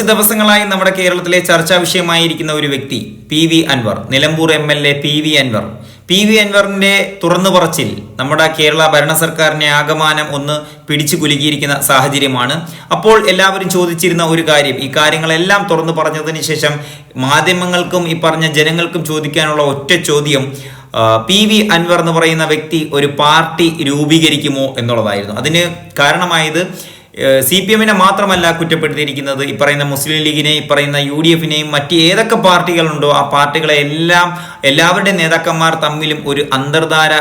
കുറച്ച് ദിവസങ്ങളായി നമ്മുടെ കേരളത്തിലെ ചർച്ചാ വിഷയമായിരിക്കുന്ന ഒരു വ്യക്തി P V Anvar Nilambur M L A P V Anvar. P V അൻവറിന്റെ തുറന്നു പറച്ചിൽ നമ്മുടെ കേരള ഭരണ സർക്കാരിനെ ആകമാനം ഒന്ന് പിടിച്ചു കുലുക്കിയിരിക്കുന്ന സാഹചര്യമാണ്. അപ്പോൾ എല്ലാവരും ചോദിച്ചിരുന്ന ഒരു കാര്യം ഈ കാര്യങ്ങളെല്ലാം തുറന്നു പറഞ്ഞതിന് ശേഷം മാധ്യമങ്ങൾക്കും ഈ പറഞ്ഞ ജനങ്ങൾക്കും ചോദിക്കാനുള്ള ഒറ്റ ചോദ്യം പി വി അൻവർ എന്ന് പറയുന്ന വ്യക്തി ഒരു പാർട്ടി രൂപീകരിക്കുമോ എന്നുള്ളതായിരുന്നു. അതിന് കാരണമായത് സി പി എമ്മിനെ മാത്രമല്ല കുറ്റപ്പെടുത്തിയിരിക്കുന്നത്. ഈ പറയുന്ന മുസ്ലിം ലീഗിനെ ഈ പറയുന്ന യു ഡി എഫിനെയും മറ്റ് ഏതൊക്കെ പാർട്ടികളുണ്ടോ ആ പാർട്ടികളെ എല്ലാം എല്ലാവരുടെ നേതാക്കന്മാർ തമ്മിലും ഒരു അന്തർധാര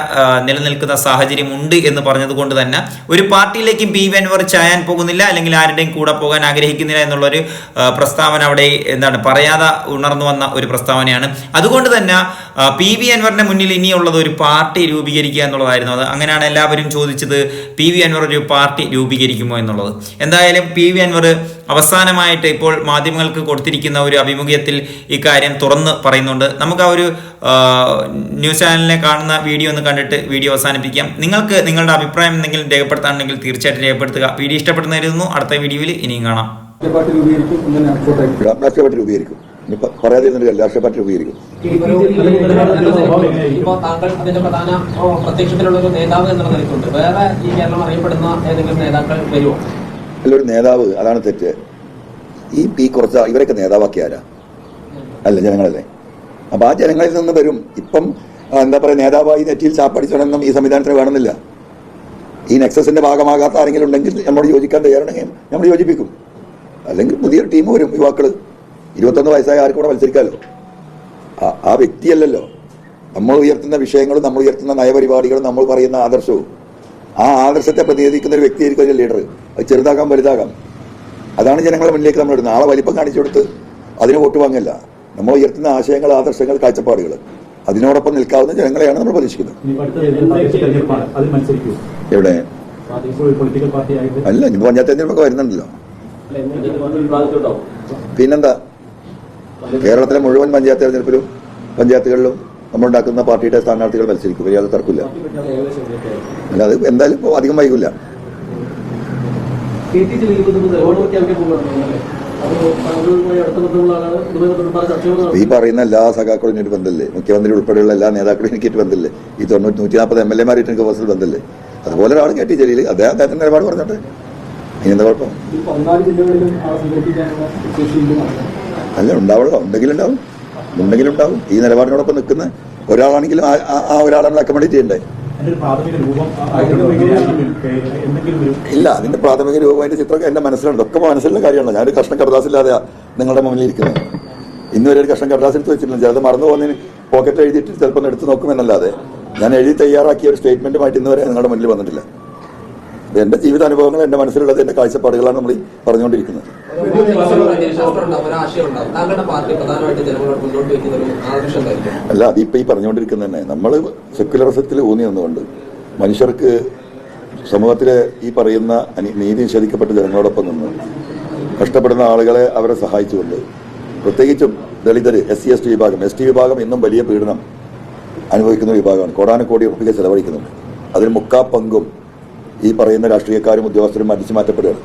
നിലനിൽക്കുന്ന സാഹചര്യം ഉണ്ട് എന്ന് പറഞ്ഞതുകൊണ്ട് തന്നെ ഒരു പാർട്ടിയിലേക്കും പി വി അൻവർ ചായാൻ പോകുന്നില്ല അല്ലെങ്കിൽ ആരുടെയും കൂടെ പോകാൻ ആഗ്രഹിക്കുന്നില്ല എന്നുള്ളൊരു പ്രസ്താവന അവിടെ എന്താണ് പറയാതെ ഉണർന്നു വന്ന ഒരു പ്രസ്താവനയാണ്. അതുകൊണ്ട് തന്നെ പി വി അൻവറിന്റെ മുന്നിൽ ഇനിയുള്ളത് ഒരു പാർട്ടി രൂപീകരിക്കുക എന്നുള്ളതായിരുന്നു. അത് അങ്ങനെയാണ് എല്ലാവരും ചോദിച്ചത് പി വി അൻവർ ഒരു പാർട്ടി രൂപീകരിക്കുമോ എന്നുള്ളത്. എന്തായാലും പി വി അൻവർ അവസാനമായിട്ട് ഇപ്പോൾ മാധ്യമങ്ങൾക്ക് കൊടുത്തിരിക്കുന്ന ഒരു അഭിമുഖ്യത്തിൽ ഇക്കാര്യം തുറന്ന് പറയുന്നുണ്ട്. നമുക്ക് ആ ഒരു ന്യൂസ് ചാനലിനെ കാണുന്ന വീഡിയോ ഒന്ന് കണ്ടിട്ട് വീഡിയോ അവസാനിപ്പിക്കാം. നിങ്ങൾക്ക് നിങ്ങളുടെ അഭിപ്രായം എന്തെങ്കിലും രേഖപ്പെടുത്താണെങ്കിൽ തീർച്ചയായിട്ടും രേഖപ്പെടുത്തുക. വീഡിയോ ഇഷ്ടപ്പെടുന്നതായിരുന്നു അടുത്ത വീഡിയോയിൽ ഇനിയും കാണാം. രൂപീകരിക്കും. ഇനി പ- പറയാതിരുന്നില്ല രാഷ്ട്രീയ പാർട്ടി രൂപീകരിക്കും. ഇപ്പോ താങ്കൾ പ്രധാന പ്രത്യക്ഷത്തിലുള്ള ഒരു നേതാവ് എന്നുള്ള നിലയ്ക്കുണ്ട്. വേറെ ഈ കേരളം അറിയപ്പെടുന്ന ഏതെങ്കിലും നേതാക്കൾ വരുമോ? അല്ല ഒരു നേതാവ് അതാണ് തെറ്റ്. ഈ പി കുറച്ച ഇവരൊക്കെ നേതാവാക്കി ആരാ? അല്ല ജനങ്ങളല്ലേ. അപ്പൊ ആ ജനങ്ങളിൽ നിന്ന് വരും. ഇപ്പം എന്താ പറയാ നേതാവായി നെറ്റിയിൽ ചാപ്പടിച്ചണമെന്നും ഈ സംവിധാനത്തിന് വേണമെന്നില്ല ഈ നെക്സസിന്റെ ഭാഗമാകാത്ത ആരെങ്കിലും ഉണ്ടെങ്കിൽ നമ്മൾ യോജിക്കാൻ തയ്യാറാണെങ്കിൽ നമ്മൾ യോജിപ്പിക്കും. അല്ലെങ്കിൽ പുതിയൊരു ടീം വരും യുവാക്കൾ. ഇരുപത്തൊന്ന് വയസ്സായ ആർക്കും കൂടെ മത്സരിക്കാമല്ലോ. ആ- ആ വ്യക്തിയല്ലല്ലോ. നമ്മൾ ഉയർത്തുന്ന വിഷയങ്ങളും നമ്മൾ ഉയർത്തുന്ന നയപരിപാടികളും നമ്മൾ പറയുന്ന ആദർശവും. ആ ആദർശത്തെ പ്രതിനിധിക്കുന്ന ഒരു വ്യക്തിയായിരിക്കും അതിന്റെ ലീഡർ അത് ചെറുതാകാം വലുതാകാം. അതാണ് ജനങ്ങളെ മുന്നിലേക്ക് നമ്മൾ ഇടുന്നത്. ആളെ വലിപ്പം കാണിച്ചു കൊടുത്ത് അതിന് വോട്ട് വാങ്ങില്ല. നമ്മൾ ഉയർത്തുന്ന ആശയങ്ങൾ ആദർശങ്ങൾ കാഴ്ചപ്പാടുകൾ. അതിനോടൊപ്പം നിൽക്കാവുന്ന ജനങ്ങളെയാണ് നമ്മൾ പ്രതീക്ഷിക്കുന്നത്. എവിടെ? ഇപ്പോൾ പൊളിറ്റിക്കൽ പാർട്ടി ആയിട്ട്? അല്ല ഇനി പഞ്ചായത്ത് തെരഞ്ഞെടുപ്പൊക്കെ വരുന്നുണ്ടല്ലോ. പിന്നെന്താ? കേരളത്തിലെ മുഴുവൻ പഞ്ചായത്ത് തെരഞ്ഞെടുപ്പിലും പഞ്ചായത്തുകളിലും നമ്മളുണ്ടാക്കുന്ന പാർട്ടിയുടെ സ്ഥാനാർത്ഥികൾ മത്സരിക്കും. വലിയ തർക്കില്ല അല്ലാതെ എന്തായാലും ഇപ്പോൾ അധികം വൈകില്ല. ഈ പറയുന്ന എല്ലാ സഖാക്കളും എനിക്ക് ബന്ധമില്ലേ? മുഖ്യമന്ത്രി ഉൾപ്പെടെയുള്ള എല്ലാ നേതാക്കളും എനിക്ക് ബന്ധമില്ലേ? ഈ തൊണ്ണൂറ്റി നൂറ്റി നാൽപ്പത് എം എൽ എമാരായിട്ട് എനിക്ക് ബസ്സിൽ ബന്ധമില്ലേ? അതുപോലെ ഒരാൾ കെ ടി ജലീൽ അദ്ദേഹം അദ്ദേഹത്തിന്റെ നിലപാട് പറഞ്ഞോട്ടെ. ഇനി എന്താ കുഴപ്പം? അല്ല ഉണ്ടാവുള്ളൂ. ഉണ്ടെങ്കിലും ഉണ്ടാവും. ഉണ്ടെങ്കിലും ഉണ്ടാവും. ഈ നിലപാടിനോടൊപ്പം നിൽക്കുന്ന ഒരാളാണെങ്കിലും ആ- ഒരാളെ നമ്മൾ അക്കമഡേറ്റ് ചെയ്യണ്ടേ? അതിന്റെ പ്രാഥമിക രൂപം ഇല്ല അതിന്റെ പ്രാഥമിക രൂപമായിട്ട് ചിത്രമൊക്കെ എന്റെ മനസ്സിലുണ്ട്. ഒക്കെ മനസ്സിലുള്ള കാര്യമാണ്. ഞാനൊരു കഷ്ണം കടലാസില്ലാതെ നിങ്ങളുടെ മുന്നിൽ ഇരിക്കുന്നത്. ഇന്ന് വരെ ഒരു കഷ്ണം കടലാസ് എടുത്ത് വെച്ചിട്ടില്ല ചിലത് മറന്നു പോകുന്നതിന് പോക്കറ്റ് എഴുതിയിട്ട് ചിലപ്പോൾ എടുത്ത് നോക്കുമെന്നല്ലാതെ ഞാൻ എഴുതി തയ്യാറാക്കിയ ഒരു സ്റ്റേറ്റ്മെന്റുമായിട്ട് ഇന്ന് വരെ നിങ്ങളുടെ മുന്നിൽ വന്നിട്ടില്ല. എന്റെ ജീവിത ജീവിതാനുഭവങ്ങൾ എന്റെ മനസ്സിലുള്ളത് എന്റെ കാഴ്ചപ്പാടുകളാണ് നമ്മൾ പറഞ്ഞുകൊണ്ടിരിക്കുന്നത്. അല്ല അതിപ്പോ ഈ പറഞ്ഞുകൊണ്ടിരിക്കുന്ന തന്നെ. നമ്മൾ സെക്യുലറിസത്തിൽ ഊന്നി നിന്നുകൊണ്ട് മനുഷ്യർക്ക് സമൂഹത്തിലെ ഈ പറയുന്ന നീതി നിഷേധിക്കപ്പെട്ട ജനങ്ങളോടൊപ്പം നിന്ന് കഷ്ടപ്പെടുന്ന ആളുകളെ അവരെ സഹായിച്ചുകൊണ്ട് പ്രത്യേകിച്ചും ദളിതർ എസ് സി എസ് ടി വിഭാഗം. എസ് ടി വിഭാഗം ഇന്നും വലിയ പീഡനം അനുഭവിക്കുന്ന വിഭാഗമാണ്. കോടാനുകോടി ഉറപ്പിക്കാൻ ചെലവഴിക്കുന്നുണ്ട്. അതിൽ മുക്കാ പങ്കും ഈ പറയുന്ന രാഷ്ട്രീയക്കാരും ഉദ്യോഗസ്ഥരും അടിച്ചു മാറ്റപ്പെടുകയാണ്.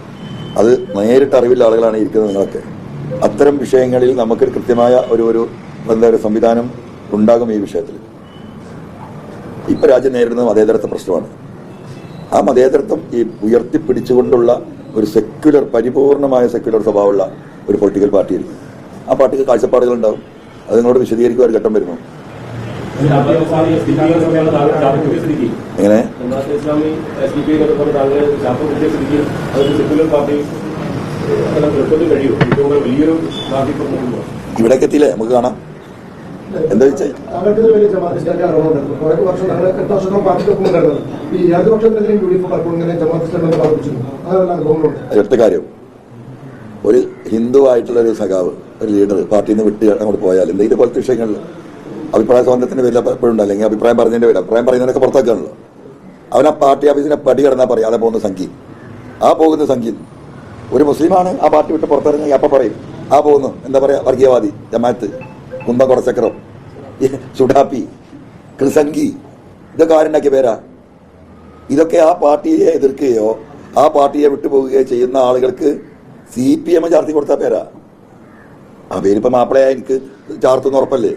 അത് നേരിട്ട് അറിവില്ല ആളുകളാണ് ഇരിക്കുന്നത് നിങ്ങളൊക്കെ. അത്തരം വിഷയങ്ങളിൽ നമുക്കൊരു കൃത്യമായ ഒരു ഒരു എന്താ ഒരു സംവിധാനം ഉണ്ടാകും ഈ വിഷയത്തിൽ. ഇപ്പൊ രാജ്യം നേരിടുന്നത് മതേതരത്വ പ്രശ്നമാണ്. ആ മതേതരത്വം ഈ ഉയർത്തിപ്പിടിച്ചുകൊണ്ടുള്ള ഒരു സെക്യുലർ പരിപൂർണമായ സെക്യുലർ സ്വഭാവമുള്ള ഒരു പൊളിറ്റിക്കൽ പാർട്ടി ആയിരിക്കും. ആ പാർട്ടിക്ക് കാഴ്ചപ്പാടുകൾ ഉണ്ടാവും അത് നിങ്ങളോട് വിശദീകരിക്കുക ഒരു ഘട്ടം വരുന്നു. എങ്ങനെ? Jamaat Islami S D P എന്നൊക്കെ പറഞ്ഞ് താങ്കൾ ശാസ്ത്രം അതൊരു സെക്യുലർ പാർട്ടി അങ്ങനെ നിർത്തുന്നത് കഴിയും. ഏറ്റവും വലിയൊരു പാർട്ടി പ്രമുഖമാണ് ഇവിടേക്ക് എത്തിയില്ലേ നമുക്ക് കാണാം. എന്താ വെച്ചാൽ പലപ്പോഴും അടുത്ത കാര്യം. ഒരു ഹിന്ദു ആയിട്ടുള്ള ഒരു സഖാവ് ഒരു ലീഡർ പാർട്ടിയിൽ നിന്ന് വിട്ട് അങ്ങോട്ട് പോയാൽ എന്തെങ്കിലും പോലത്തെ വിഷയങ്ങളിൽ അഭിപ്രായ സ്വാതന്ത്ര്യത്തിന്റെ പേരിൽ എപ്പോഴും അല്ലെങ്കിൽ അഭിപ്രായം പറഞ്ഞതിന്റെ വില അഭിപ്രായം പറയുന്നതിനൊക്കെ പുറത്താക്കാണല്ലോ. അവൻ ആ പാർട്ടി ഓഫീസിനെ പടി കിടന്നാൽ പറയും. അതെ പോകുന്ന സംഖ്യ. ആ പോകുന്ന സംഖ്യ. ഒരു മുസ്ലിമാണ് ആ പാർട്ടി വിട്ട് പുറത്തിറങ്ങി അപ്പൊ പറയും ആ പോകുന്നു. എന്താ പറയാ? വർഗീയവാദി ജമാഅത്ത് കുന്തം കുറച്ചക്രം സുഡാപ്പി ക്രിസംഗി ഇതൊക്കെ ആരുണ്ടാക്കിയ പേരാ? ഇതൊക്കെ ആ പാർട്ടിയെ എതിർക്കുകയോ ആ പാർട്ടിയെ വിട്ടുപോകുകയോ ചെയ്യുന്ന ആളുകൾക്ക് സി പി എം ചാർത്തി കൊടുത്ത പേരാ. ആ പേരിപ്പം മാപ്പിളയാ എനിക്ക് ചാർത്തുന്ന ഉറപ്പല്ലേ?